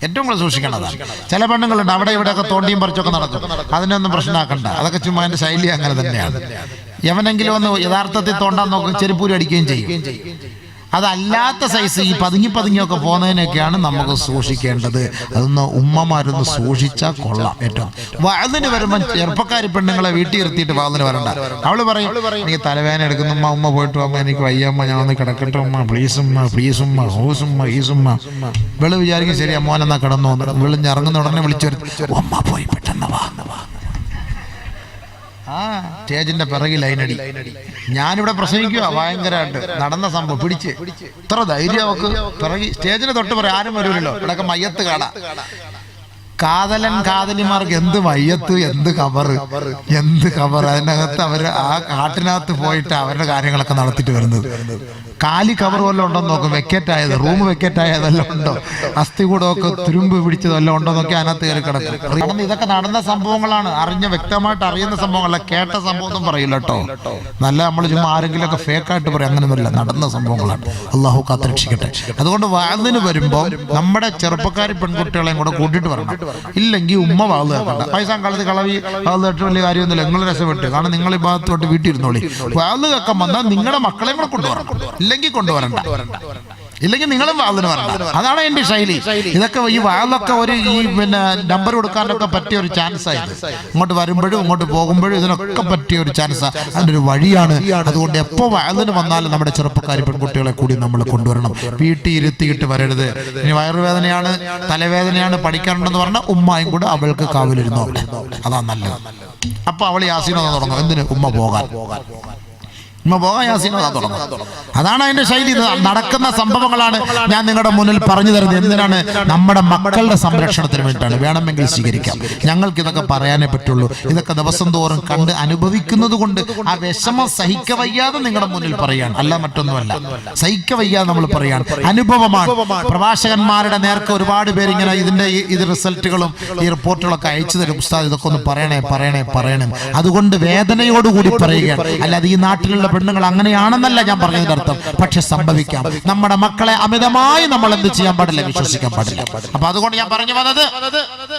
ഏറ്റവും കൂടുതൽ സൂക്ഷിക്കേണ്ടതാണ് ചില പെണ്ണുങ്ങളുണ്ട് അവിടെ ഇവിടെയൊക്കെ തോണ്ടിയും പറിച്ചൊക്കെ നടക്കും. അതിനൊന്നും പ്രശ്നമാക്കണ്ട. അതൊക്കെ ചുമ്മാ എന്റെ ശൈലി അങ്ങനെ തന്നെയാണ്. എവനെങ്കിലും ഒന്ന് യഥാർത്ഥത്തിൽ തോണ്ടാൻ നോക്കും ചെരുപ്പൂരി അടിക്കുകയും ചെയ്യും. അതല്ലാത്ത സൈസ് ഈ പതുങ്ങി പതുങ്ങിയൊക്കെ പോകുന്നതിനൊക്കെയാണ് നമുക്ക് സൂക്ഷിക്കേണ്ടത്. അതൊന്ന് ഉമ്മമാരൊന്ന് സൂക്ഷിച്ചാൽ കൊള്ളാം ഏറ്റവും. വാതിന് വരുമ്പോൾ ചെറുപ്പക്കാരി പെണ്ണുങ്ങളെ വീട്ടിൽ ഇരുത്തിയിട്ട് വാതിന് വരണ്ട. അവൾ പറയും എനിക്ക് തലവേദന എടുക്കുന്ന ഉമ്മ ഉമ്മ പോയിട്ട് അമ്മ എനിക്ക് വയ്യമ്മ ഞാൻ ഒന്ന് കിടക്കട്ടെ ഉമ്മ പ്ലീസ് ഉമ്മ പ്ലീസ് ഉമ്മ ഹോസ് ഉമ്മ ഈസ് ഉമ്മ. വെൾ വിചാരിക്കും ശരി അമ്മോനെന്നാ കിടന്നു വന്നു വിളിഞ്ഞിറങ്ങുന്ന ഉടനെ വിളിച്ചു ഉമ്മ പോയി സ്റ്റേജിന്റെ പിറകിൽ ലൈനടി ഞാനിവിടെ പ്രസംഗിക്കുക ഭയങ്കരമായിട്ട് നടന്ന സംഭവം പിടിച്ച്. ഇത്ര ധൈര്യം അവക്ക്. പിറകി സ്റ്റേജിന് തൊട്ട് പറയാം ആരും വരൂലല്ലോ. ഇവിടെയൊക്കെ മയ്യത്ത് കാണാം കാതലൻ കാതലിമാർക്ക് എന്ത് വയ്യത്ത് എന്ത് കവർ എന്ത് കവർ അതിനകത്ത് അവർ ആ കാട്ടിനകത്ത് പോയിട്ട് അവരുടെ കാര്യങ്ങളൊക്കെ നടത്തിയിട്ട് വരുന്നത്. കാലി കവർ വല്ലതും ഉണ്ടോ നോക്കും. വെക്കറ്റ് ആയത് റൂം വെക്കറ്റ് ആയത് വല്ലതും ഉണ്ടോ? അസ്ഥി കൂടമൊക്കെ തുരുമ്പ് പിടിച്ചത് വല്ലതും ഉണ്ടോ നോക്കി അതിനകത്ത് കയറി കിടക്കും. ഇതൊക്കെ നടന്ന സംഭവങ്ങളാണ്. അറിഞ്ഞ വ്യക്തമായിട്ട് അറിയുന്ന സംഭവങ്ങളല്ല. കേട്ട സംഭവം ഒന്നും പറയില്ല കേട്ടോ. നല്ല നമ്മൾ ചുമ്മാ ഒക്കെ ഫേക്കായിട്ട് പറയും. അങ്ങനെയൊന്നുമില്ല നടന്ന സംഭവങ്ങളാണ്. അള്ളാഹു കാത്തരക്ഷിക്കട്ടെ. അതുകൊണ്ട് വാതിന് വരുമ്പോൾ നമ്മുടെ ചെറുപ്പക്കാരി പെൺകുട്ടികളെയും കൂടെ കൂട്ടിയിട്ട് വരണം. ഇല്ലെങ്കിൽ ഉമ്മ വാൾ കേൾക്കണ്ട പൈസ കാലത്ത് കളവി വാൾ കേട്ട് വലിയ കാര്യമൊന്നുമില്ല. നിങ്ങൾ രക്ഷപ്പെട്ട്. കാരണം നിങ്ങൾ ഈ ഭാഗത്തോട്ട് വീട്ടിൽ ഇരുന്നോളി വാൾ കേൾക്കാൻ വന്നാൽ നിങ്ങളുടെ മക്കളെയും കൂടെ കൊണ്ടുവരണം ഇല്ലെങ്കിൽ കൊണ്ടുവരണ്ട ഇല്ലെങ്കിൽ നിങ്ങളും വാതിന് വരണം അതാണ് എന്റെ ശൈലി. ഇതൊക്കെ ഈ വാതിലൊക്കെ ഒരു ഈ പിന്നെ നമ്പർ കൊടുക്കാനൊക്കെ പറ്റിയ ഒരു ചാൻസ് ആയിരുന്നു ഇങ്ങോട്ട് വരുമ്പോഴും ഇങ്ങോട്ട് പോകുമ്പോഴും ഇതിനൊക്കെ പറ്റിയ ഒരു ചാൻസ് അതിന്റെ ഒരു വഴിയാണ്. അതുകൊണ്ട് എപ്പോ വാതിന് വന്നാലും നമ്മുടെ ചെറുപ്പക്കാരി പെൺകുട്ടികളെ കൂടി നമ്മൾ കൊണ്ടുവരണം. വീട്ടിൽ ഇരുത്തിയിട്ട് വരരുത്. ഇനി വയറുവേദനയാണ് തലവേദനയാണ് പഠിക്കാനുണ്ടെന്ന് പറഞ്ഞാൽ ഉമ്മായും കൂടെ അവൾക്ക് കാവലിരുന്നു. അതാ നല്ലത്. അപ്പൊ അവൾ യാസീനോ തുടങ്ങും. എന്തിന്? ഉമ്മ പോകാൻ. ഉമ്മ പോകാൻ യാസീനോ തുടങ്ങും. അതാണ് അതിന്റെ ശൈലി നടക്കുന്ന സംഭവങ്ങളാണ് ഞാൻ നിങ്ങളുടെ മുന്നിൽ പറഞ്ഞു തരുന്നത്. എന്തിനാണ്? നമ്മുടെ മക്കളുടെ സംരക്ഷണത്തിന് വേണ്ടിയിട്ടാണ്. വേണമെങ്കിൽ സ്വീകരിക്കാം. ഞങ്ങൾക്ക് ഇതൊക്കെ പറയാനേ പറ്റുള്ളൂ. ഇതൊക്കെ ദിവസം തോറും കണ്ട് അനുഭവിക്കുന്നത് കൊണ്ട് ആ വിഷമം സഹിക്ക വയ്യാതെ നിങ്ങളുടെ മുന്നിൽ പറയാൻ അല്ല മറ്റൊന്നുമല്ല. സഹിക്ക വയ്യാതെ നമ്മൾ പറയാൻ അനുഭവമാണ്. പ്രഭാഷകന്മാരുടെ നേർക്ക് ഒരുപാട് പേര് ഇങ്ങനെ ഇതിന്റെ ഇത് റിസൾട്ടുകളും ഈ റിപ്പോർട്ടുകളൊക്കെ അയച്ചു തരും. ഉസ്താദ് ഇതൊക്കെ ഒന്ന് പറയണേ പറയണേ പറയണേ അതുകൊണ്ട് വേദനയോടുകൂടി പറയുകയാണ്. അല്ലാതെ ഈ നാട്ടിലുള്ള പെണ്ണുങ്ങൾ അങ്ങനെയാണെന്നല്ല ഞാൻ പറഞ്ഞതിന്റെ അർത്ഥം. പക്ഷെ സംഭവിക്കാം. നമ്മുടെ മക്കളെ അമിതമായി നമ്മൾ എന്ത് ചെയ്യാൻ പാടില്ല വിശ്വസിക്കാൻ പാടില്ല. അപ്പൊ അതുകൊണ്ട് ഞാൻ പറഞ്ഞു വന്നത്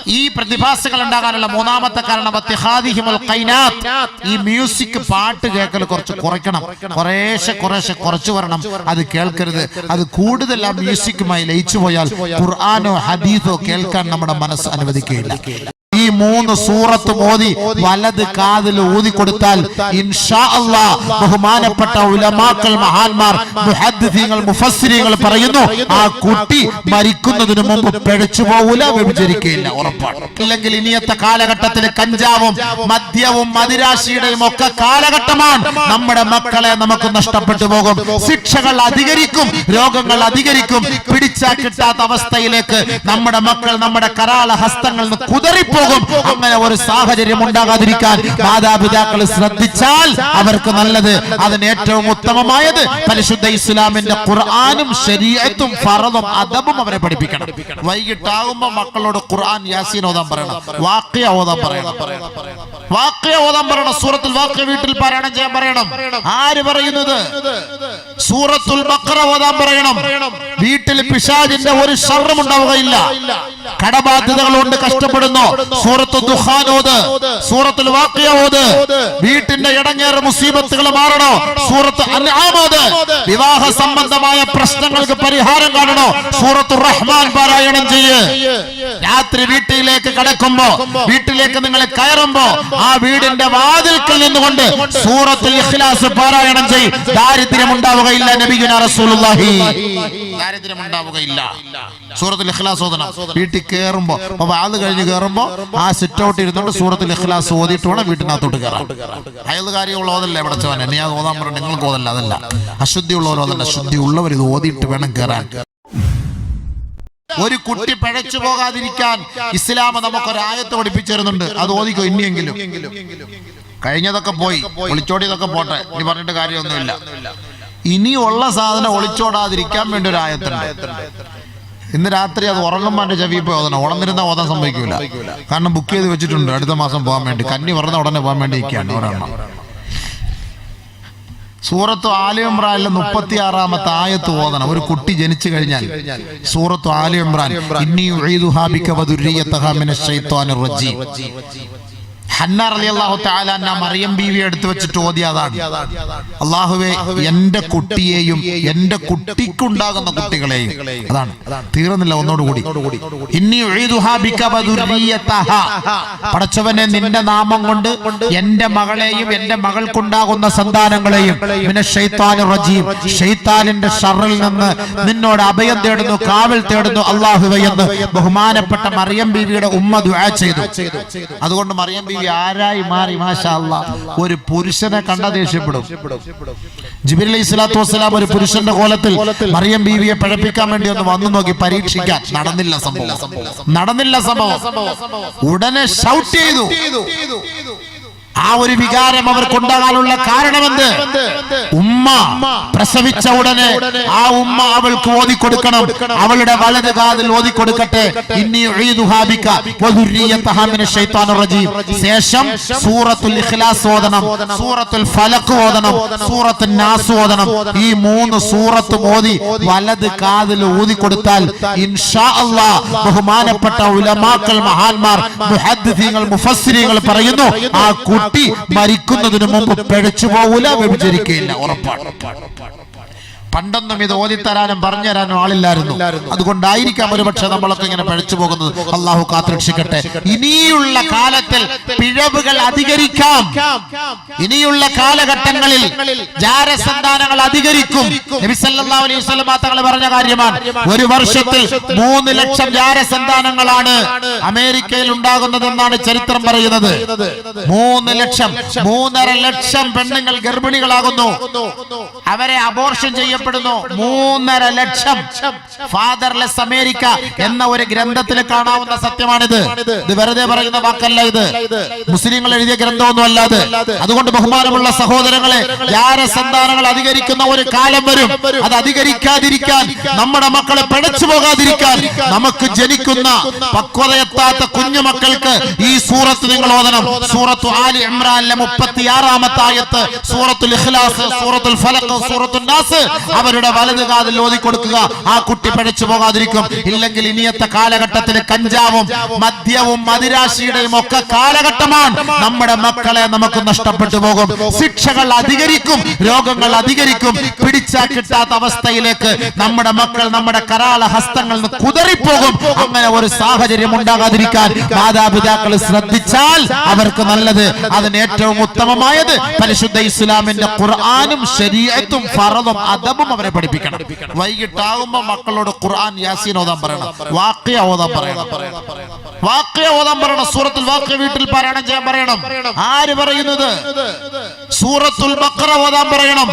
ഈ പ്രതിഭാസങ്ങൾ ഉണ്ടാകാനുള്ള മൂന്നാമത്തെ കാരണം. ഈ മ്യൂസിക് പാട്ട് കേൾക്കൽ കുറച്ച് കുറയ്ക്കണം. കുറേശ്ശെ കുറേശ്ശെ കുറച്ചു വരണം. അത് കേൾക്കരുത്. അത് കൂടുതൽ ആ മ്യൂസിക്കുമായി ലയിച്ചു പോയാൽ ഖുർആാനോ ഹദീസോ കേൾക്കാൻ നമ്മുടെ മനസ്സ് അനുവദിക്കുകയില്ല. ഈ മൂന്ന് സൂറത്ത് മോദി വലത് കാതിൽ ഊതി കൊടുത്താൽ ഇൻഷാ അള്ളാ ബഹുമാനപ്പെട്ട ഉലമാക്കൾ മഹാന്മാർ മുഫസ്സിരീങ്ങൾ പറയുന്നു ആ കുട്ടി മരിക്കുന്നതിന് മുമ്പ് പിഴച്ചു പോകൂല വ്യഭിചരിക്കുകയില്ല ഉറപ്പാണ്. ഇല്ലെങ്കിൽ ഇനിയത്തെ കാലഘട്ടത്തിൽ കഞ്ചാവും മദ്യവും മദിരാശിയുടെയും ഒക്കെ കാലഘട്ടമാണ്. നമ്മുടെ മക്കളെ നമുക്ക് നഷ്ടപ്പെട്ടു പോകും. ശിക്ഷകൾ അധികരിക്കും രോഗങ്ങൾ അധികരിക്കും. പിടിച്ച് പിടിച്ചാൽ കിട്ടാത്ത അവസ്ഥയിലേക്ക് നമ്മുടെ മക്കൾ നമ്മുടെ കരാള ഹസ്തങ്ങളിൽ നിന്ന് കുതറിപ്പോകും അങ്ങനെ ഒരു സാഹചര്യം ഉണ്ടാകാതിരിക്കാൻ മാതാപിതാക്കൾ ശ്രദ്ധിച്ചാൽ അവർക്ക് നല്ലത്. അതിന് ഏറ്റവും ഉത്തമമായത് പരിശുദ്ധ ഇസ്ലാമിന്റെ ഖുർആാനും ശരീരത്തും ഫറദും അദബും അവരെ പഠിപ്പിക്കണം. വൈകിട്ടാകുമ്പോ മക്കളോട് ഖുർആൻ യാസീൻ ഓതാൻ പറയണം. വാക്യ ഓതാൻ പറയണം. വാക്യ ഓതാൻ പറയണം. സൂറത്തിൽ വാക്യ വീട്ടിൽ പാരായണം ചെയ്യാൻ പറയണം. ആര് പറയുന്നത്? സൂറത്തുൽ ബഖറ ഓതാൻ പറയണം. വീട്ടിൽ പിശാജിന്റെ ഒരു ശർമ്മം ഉണ്ടാവുകയില്ല കടബാധ്യതകൾ കൊണ്ട് കഷ്ടപ്പെടുന്നു. സൂറത്ത് ദുഹാനോത് സൂറത്തുൽ വാക്കിയോത് വീട്ടിന്റെ ഇടങ്ങേറ് മുസീബത്തുകൾ മാറണോ? സൂറത്ത് അൻആമോത് വിവാഹ സംബന്ധമായ പ്രശ്നങ്ങൾക്ക് പരിഹാരം കാണണോ? സൂറത്ത് റഹ്മാൻ പാരായണം ചെയ്യേ. രാത്രി വീട്ടിലേക്ക് കടക്കുമ്പോ വീട്ടിലേക്ക് നിങ്ങൾ കയറുമ്പോ ആ വീടിന്റെ വാതിൽക്കൽ നിന്നുകൊണ്ട് സൂറത്തിൽ ഇഖ്ലാസ് പാരായണം ചെയ്. ദാരിദ്ര്യം ഉണ്ടാവുകയില്ല നബിയുന റസൂലുള്ളാഹി. ദാരിദ്ര്യം ഉണ്ടാവുകയില്ല. സൂറത്തിൽ ഇഖ്ലാസ് ഓതണം. വീട്ടിൽ കയറുമ്പോ അപ്പൊ വാതിൽ കഴിഞ്ഞ് കയറുമ്പോ ആ സിറ്റ് ഔട്ട് ഇരുന്നുകൊണ്ട് സൂറത്തിൽ ഇഖ്ലാസ് ഓതിയിട്ട് വേണം വീട്ടിനകത്തോട്ട് കയറാം അയാൾ കാര്യമുള്ള ഇവിടെ പടച്ചവനെ നീ അത് ഓതാൻ പറഞ്ഞു നിങ്ങൾക്ക് ഓതല്ല അതല്ല. അശുദ്ധി ഉള്ളവരോ ഓതല്ല ശുദ്ധി ഉള്ളവർ ഇത് ഓതിയിട്ട് വേണം കയറാൻ. ഒരു കുട്ടി പിഴച്ചു പോകാതിരിക്കാൻ ഇസ്ലാം ആയത്ത് പഠിപ്പിച്ചിരുന്നുണ്ട്. അത് ഓദിക്കോ ഇനിയെങ്കിലും. കഴിഞ്ഞതൊക്കെ പോയി. ഒളിച്ചോടിയതൊക്കെ പോട്ടെ. ഇനി പറഞ്ഞിട്ട് കാര്യമൊന്നുമില്ല. ഇനിയുള്ള സാധനം ഒളിച്ചോടാതിരിക്കാൻ വേണ്ടി ഒരു ആയത്തുണ്ട്. ഇന്ന് രാത്രി അത് ഉറങ്ങുമ്പോൾ ചെവി പോയി ഓതണം. ഉണർന്നിരുന്ന ഓതാൻ സംഭവിക്കൂല. കാരണം ബുക്ക് ചെയ്ത് വെച്ചിട്ടുണ്ട്. അടുത്ത മാസം പോകാൻ വേണ്ടി. കന്നി പറഞ്ഞ ഉടനെ പോകാൻ വേണ്ടി ഇരിക്കുകയാണ്. ഒരെണ്ണം. സൂറത്ത് ആലിയമ്രാനിലെ മുപ്പത്തി ആറാമത്തെ ആയത്ത് ഓതണം. ഒരു കുട്ടി ജനിച്ചു കഴിഞ്ഞാൽ. സൂറത്ത് ആലിയമ്രാൻ ഹന്ന റളിയല്ലാഹു തആല അന്ന മറിയം ബീവി എടുത്തു വെച്ചിട്ട് ഓതി അതാണ്. അള്ളാഹുവെ എന്റെ കുട്ടിയെയും എന്റെ കുട്ടിക്കുണ്ടാകുന്ന കുട്ടികളെയും. അതാണ്. തീർന്നില്ല ഒന്നോടുകൂടി. വദുർരിയതഹാ പടച്ചവനെ നിന്റെ നാമം കൊണ്ട് എന്റെ മകളെയും എന്റെ മകൾക്കുണ്ടാകുന്ന സന്താനങ്ങളെയും പിന്നെ റജീം. ഷെയ്ത്താലിന്റെ ഷറിൽ നിന്ന് നിന്നോട് അഭയം തേടുന്നു കാവൽ തേടുന്നു അള്ളാഹുവെ എന്ന് ബഹുമാനപ്പെട്ട മറിയം ബീവിയുടെ ഉമ്മ ദുആ ചെയ്തു. അതുകൊണ്ട് മറിയം ബീവി ആരായി മാറി മാഷാ അല്ലാ. ഒരു പുരുഷനെ കണ്ട ദേഷ്യപ്പെടും. ജിബിർ അലൈഹി സ്വലാത്തു വസ്സലാം ഒരു പുരുഷന്റെ കോലത്തിൽ മറിയം ബീവിയെ പഴപ്പിക്കാൻ വേണ്ടി ഒന്ന് വന്നു നോക്കി പരീക്ഷിക്കാൻ. നടന്നില്ല സംഭവം. നടന്നില്ല സംഭവം. ഉടനെ ഷൗട്ട് ചെയ്തു. ആ ഒരു വികാരം അവർക്കുണ്ടാകാനുള്ള കാരണമെന്ത്? ഉമ്മ പ്രസവിച്ച ഉടനെ ആ ഉമ്മ അവൾക്ക് ഓതിക്കൊടുക്കണം. അവളുടെ വലത് കാതിൽ ഓതിക്കൊടുക്കട്ടെ. റജീം. ശേഷം സൂറത്തുൽ ഇഖ്ലാസ് ഓതണം. സൂറത്തുൽ ഫലക്ക് ഓതണം. സൂറത്തുൽ നാസ് ഓതണം. ഈ മൂന്ന് സൂറത്ത് ഓതി വലത് കാതിൽ ഊതിക്കൊടുത്താൽ ഇൻഷാ അള്ളാ ബഹുമാനപ്പെട്ട ഉലമാക്കൾ മഹാന്മാർ മുഹദ്ദിഥീങ്ങൾ മുഫസ്സിരീങ്ങൾ പറയുന്നു ആ കുട്ടി മരിക്കുന്നതിന് മുമ്പ് പിഴച്ചു പോകൂല വ്യഭിചരിക്കയില്ല ഉറപ്പാണ്. പണ്ടൊന്നും ഇത് ഓതിത്തരാനും പറഞ്ഞു തരാനും ആളില്ലായിരുന്നു. അതുകൊണ്ടായിരിക്കാം ഒരുപക്ഷെ നമ്മളൊക്കെ ഇങ്ങനെ പഴച്ചു പോകുന്നത്. അള്ളാഹു കാത്തിരക്ഷിക്കട്ടെ. ഇനിയുള്ള കാലത്തിൽ പിഴവുകൾ അധികരിക്കാം. ഇനിയുള്ള കാലഘട്ടങ്ങളിൽ ജാരസന്താനങ്ങൾ അധികരിക്കും. തങ്ങൾ പറഞ്ഞ കാര്യമാണ്. ഒരു വർഷത്തിൽ മൂന്ന് ലക്ഷം ജാരസന്താനങ്ങളാണ് അമേരിക്കയിൽ ഉണ്ടാകുന്നതെന്നാണ് ചരിത്രം പറയുന്നത്. മൂന്ന് ലക്ഷം മൂന്നര ലക്ഷം പെണ്ണുങ്ങൾ ഗർഭിണികളാകുന്നു. അവരെ അബോർഷൻ ചെയ്യപ്പെടുന്നു മൂന്നര ലക്ഷം ഫാദർലെസ് അമേരിക്ക എന്ന ഒരു ഗ്രന്ഥത്തിൽ കാണാവുന്ന സത്യമാണിത്. ഇത് വെറുതെ പറയുന്ന വാക്കല്ല ഇത്. മുസ്ലിങ്ങൾ എഴുതിയ ഗ്രന്ഥമൊന്നും അല്ലാതെ അതുകൊണ്ട് ബഹുമാനമുള്ള സഹോദരങ്ങളെ യാര സന്താനങ്ങൾ അധികരിക്കുന്ന ഒരു കാലം വരും. അത് അധികരിക്കാതിരിക്കാൻ നമ്മുടെ മക്കളെ പിഴച്ചു പോകാതിരിക്കാൻ നമുക്ക് ജനിക്കുന്ന പക്വതയെത്താത്ത കുഞ്ഞുമക്കൾക്ക് ഈ സൂറത്ത് നിങ്ങൾ ഓതണം. സൂറത്തു ആലി ഇമ്രാനിലെ മുപ്പത്തി ആറാമത്തെ ആയത്ത് സൂറത്തുൽ ഇഖ്ലാസ് സൂറത്തുൽ ഫലഖ് സൂറത്തുൽ നാസ്. അവരുടെ വലത് കാതിൽ ഓതി കൊടുക്കുക ആ കുട്ടി പിഴച്ചു പോകാതിരിക്കും. ഇല്ലെങ്കിൽ ഇനിയത്തെ കാലഘട്ടത്തിൽ കഞ്ചാവും മദ്യവും മദിരാശിയുടെയും ഒക്കെ കാലഘട്ടമാണ്. നമ്മുടെ മക്കളെ നമുക്ക് നഷ്ടപ്പെട്ടു പോകും. ശിക്ഷകൾ അധികരിക്കും. രോഗങ്ങൾ അധികരിക്കും. പിടിച്ചാൽ കിട്ടാത്ത അവസ്ഥയിലേക്ക് നമ്മുടെ മക്കൾ നമ്മുടെ കരാള ഹസ്തങ്ങളിൽ നിന്ന് കുതറിപ്പോകും. അങ്ങനെ ഒരു സാഹചര്യം ഉണ്ടാകാതിരിക്കാൻ മാതാപിതാക്കൾ ശ്രദ്ധിച്ചാൽ അവർക്ക് നല്ലത്. അതിന് ഏറ്റവും ഉത്തമമായത് പരിശുദ്ധ ഇസ്ലാമിന്റെ ഖുർആാനും ശരീരത്തും ശരീഅത്തും ഫറദും അദബും അവരെ പഠിപ്പിക്കണം. വൈകിട്ടാകുമ്പോ മക്കളോട് ഖുർആൻ യാസീൻ ഓതാൻ പറയണം. വാക്യ ഓതാൻ പറയണം. വാക്യ ഓതാൻ പറയണം. സൂറത്തുൽ വാക്യ വീട്ടിൽ പാരായണം ചെയ്യാൻ പറയണം. ആര് പറയുന്നത്? സൂറത്തുൽ ബഖറ ഓതാൻ പറയണം.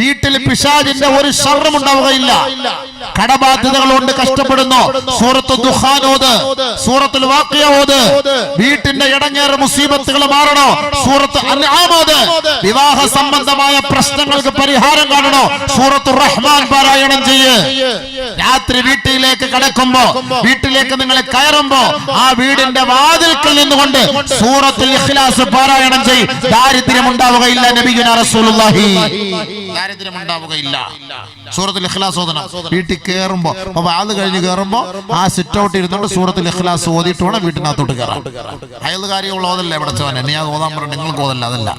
വീട്ടിൽ പിശാജിന്റെ ഒരു ശർണം ഉണ്ടാവുകയില്ല. കടബാധ്യതകൾ കൊണ്ട് കഷ്ടപ്പെടുന്നു. സൂറത്ത് ദുഹാനോത് സൂറത്തുൽ വാക്കിയോത് വീട്ടിന്റെ ഇടങ്ങേറ് മുസീബത്തുകൾ മാറണോ? സൂറത്ത് അൻആമോത് വിവാഹ സംബന്ധമായ പ്രശ്നങ്ങൾക്ക് പരിഹാരം കാണണോ? സൂറത്ത് റഹ്മാൻ പാരായണം ചെയ്യ്. രാത്രി വീട്ടിലേക്ക് കടക്കുമ്പോ വീട്ടിലേക്ക് നിങ്ങൾ കയറുമ്പോ ആ വീടിന്റെ വാതിൽക്കൽ നിന്നുകൊണ്ട് സൂറത്തുൽ ഇഖ്ലാസ് പാരായണം ചെയ്യ്. ദാരിദ്ര്യം ഉണ്ടാവുകയില്ല നബിഗുന റസൂലുള്ളാഹി. ദാരിദ്ര്യം ഉണ്ടാവുകയില്ല സൂറത്തുൽ ഇഖ്ലാസ് ഓതണം. വീട്ടിൽ കയറുമ്പോ അപ്പൊ വാത് കഴിഞ്ഞ് കയറുമ്പോ ആ സിറ്റ് ഔട്ട് ഇരുന്നോണ്ട് സൂറത്തുൽ ഇഖ്ലാസ് ഓതിയിട്ട് വേണം വീട്ടിനകത്തോട്ട് കയറാം അയാൾ കാര്യമുള്ള ഓതല്ല ചോനെ നീ അത് ഓതാൻ പറഞ്ഞു നിങ്ങൾക്ക് ഓതല്ല അതല്ല.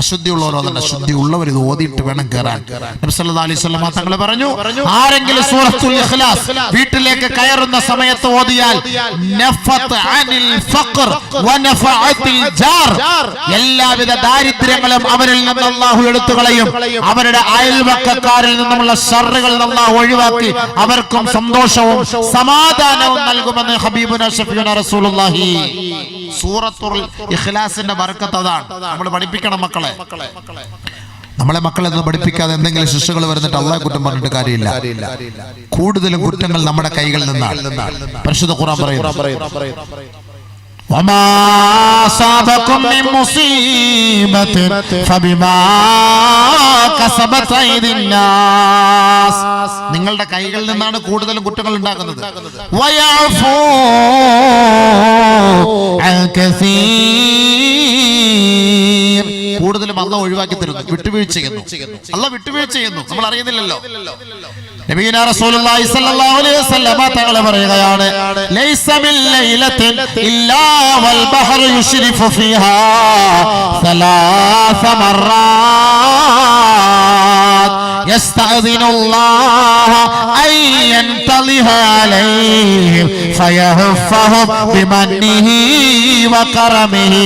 അശുദ്ധി ഉള്ളവർ ഓതല്ല ശുദ്ധി ഉള്ളവർ ഇത് ഓതിയിട്ട് വേണം കയറാൻ നബി സല്ലല്ലാഹു അലൈഹി വസല്ലം തങ്ങൾ പറഞ്ഞു ആരെങ്കിലും സൂറത്തുൽ ഇഖ്ലാസ് വീട്ടിലേക്ക് കയറുന്ന സമയത്ത് ഓതിയാൽ നഫത്ത് അനിൽ ഫഖർ വനഫഅത്തിൽ ജാർ. എല്ലാവിധ ദാരിദ്ര്യങ്ങളും അവരിൽ നിന്ന് അല്ലാഹു എടുത്തു കളയും അവരുടെ അയൽവക്കക്കാരിൽ നിന്നുമുള്ള ഷറുകൾ നന്നാ ഒഴിവാക്കി അവർക്കും സന്തോഷവും സമാധാനവും നൽകുമെന്ന് ഹബീബുന ഷഫീന റസൂലുള്ളാഹി. സൂറത്തുൽ ഇഖ്ലാസിന്റെ ബർക്കത്ത് അതാണ്. നമ്മൾ പഠിപ്പിക്കണം മക്കളെ. നമ്മളെ മക്കളെ ഒന്നും പഠിപ്പിക്കാതെ എന്തെങ്കിലും ശിക്ഷകൾ വരുന്നിട്ട് അള്ളാഹെ കുറ്റം പറഞ്ഞിട്ട് കാര്യമില്ല. കൂടുതലും കുറ്റങ്ങൾ നമ്മുടെ കൈകളിൽ നിന്നാണ്. പരിശുദ്ധ ഖുറാൻ പറയുന്നു. وما أصابكم من مصيبة فبما كسبت أيدي الناس നിങ്ങളുടെ കൈകളിൽ നിന്നാണ് കൂടുതലും കുറ്റങ്ങൾ ഉണ്ടാക്കുന്നത് വയഫൂ عن كثير. കൂടുതലും അല്ല ഒഴിവാക്കി തരുന്നു വിട്ടുവീഴ്ച ചെയ്യുന്നു അല്ല വിട്ടുവീഴ്ച ചെയ്യുന്നു നമ്മൾ അറിയുന്നില്ലല്ലോ നബീന റസൂലുള്ളാഹി സ്വല്ലല്ലാഹു അലൈഹി വസല്ലമ തങ്ങളെ പറയുകയാണ് ലൈസ മിൻ ഇല്ലാ വൽ ബഹറു യുശ്രിഫു ഫീഹാ സലാസ മറrat യസ്തഅദിനു അല്ലാഹ അൻ യൻതലിഹ അലൈഹിം ഫയഹഫഹും ബിമന്നിഹി വകറമിഹി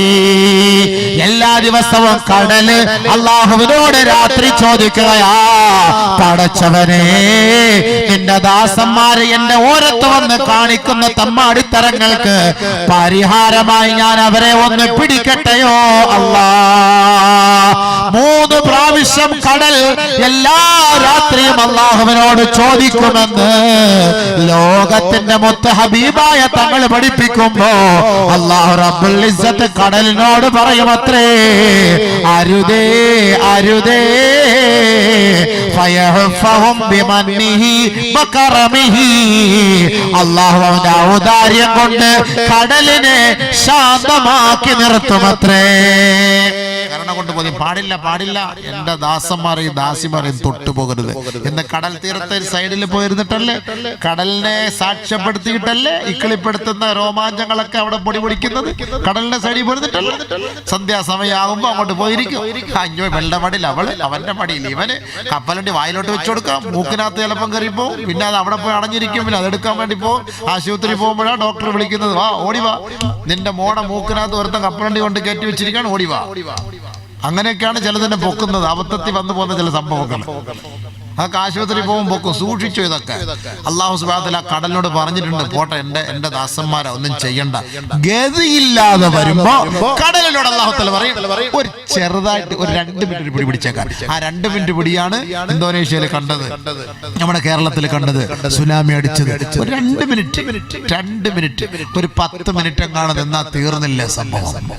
എല്ലാ ദിവസവും കടൽ അള്ളാഹുവിനോട് രാത്രി ചോദിക്കുകയാ പടച്ചവനേ നിന്റെ ദാസന്മാരെ എന്റെ ഓരത്ത് വന്ന് കാണിക്കുന്ന തമ്മാടിത്തരങ്ങൾക്ക് പരിഹാരമായി ഞാൻ അവരെ ഒന്ന് പിടിക്കട്ടെയോ? അല്ലാ മൂന്ന് പ്രാവശ്യം കടൽ എല്ലാ രാത്രിയും അള്ളാഹുവിനോട് ചോദിക്കുമെന്ന് ലോകത്തിന്റെ മൊത്ത ഹബീബായ തങ്ങൾ പഠിപ്പിക്കുമ്പോ അള്ളാഹു റബ്ബുൽ ഇസ്സത്ത് കടലിനോട് പറയുമത്രേ അരുതേ അരുതേ ഫയഹഫഹും ബിമൻ അള്ളാഹു അവന്റെ ഔദാര്യം കൊണ്ട് കടലിനെ ശാന്തമാക്കി നിർത്തുമത്രേ. കരുണ കൊണ്ട് പോയി. പാടില്ല പാടില്ല. എന്റെ ദാസന്മാരെയും ദാസിമാരെയും തൊട്ടു പോകരുത്. ഇന്ന് കടൽ തീരത്തെ സൈഡിൽ പോയിരുന്നിട്ടല്ലേ? കടലിനെ സാക്ഷ്യപ്പെടുത്തിയിട്ടല്ലേ? ഇക്കിളിപ്പെടുത്തുന്ന രോമാഞ്ചങ്ങളൊക്കെ അവിടെ പൊടി പൊടിക്കുന്നത്? കടലിന്റെ സൈഡിൽ പോയിരുന്നിട്ടല്ലേ? സന്ധ്യാസമയമാകുമ്പോ അങ്ങോട്ട് പോയിരിക്കും. അഞ്ഞോ വെള്ള മടിയിൽ അവൾ അവന്റെ മടിയിൽ ഇവന് കപ്പലണ്ടി വായിലോട്ട് വെച്ചു കൊടുക്കാം. മൂക്കിനകത്ത് ചിലപ്പം കയറി പോകും പിന്നെ അത് അവിടെ പോയി അടഞ്ഞിരിക്കും. പിന്നെ അതെടുക്കാൻ വേണ്ടി പോകും ആശുപത്രി പോകുമ്പോഴാണ് ഡോക്ടർ വിളിക്കുന്നത്. വാ ഓടിവാ നിന്റെ മോടെ മൂക്കിനകത്ത് ഒരുത്തം കപ്പലണ്ടി കൊണ്ട് കയറ്റി വെച്ചിരിക്കുകയാണ്. ഓടി വാ. അങ്ങനെയൊക്കെയാണ് ചിലതിനെ പൊക്കുന്നത്. അബദ്ധത്തിൽ വന്നു പോകുന്ന ചില സംഭവങ്ങൾ. അതൊക്കെ ആശുപത്രി പോകുമ്പോൾ പൊക്കും. സൂക്ഷിച്ചു ഇതൊക്കെ. അള്ളാഹു സുബാദല കടലിനോട് പറഞ്ഞിട്ടുണ്ട്. പോട്ടെ എന്റെ എന്റെ ദാസന്മാരെ ഒന്നും ചെയ്യണ്ട. ഗതിയില്ലാതെ വരുമ്പോ കടലിനോട് അള്ളാഹുത്തല പറയും ഒരു ചെറുതായിട്ട് ഒരു രണ്ട് മിനിറ്റ് പിടി പിടിച്ചേക്കാം. ആ രണ്ട് മിനിറ്റ് പിടിയാണ് ഇന്തോനേഷ്യയിൽ കണ്ടത്. നമ്മുടെ കേരളത്തിൽ കണ്ടത്. സുനാമി അടിച്ചത്. ഒരു രണ്ട് മിനിറ്റ് രണ്ട് മിനിറ്റ് ഒരു പത്ത് മിനിറ്റ് എങ്ങാണ് നിന്നാ തീർന്നില്ല സംഭവം?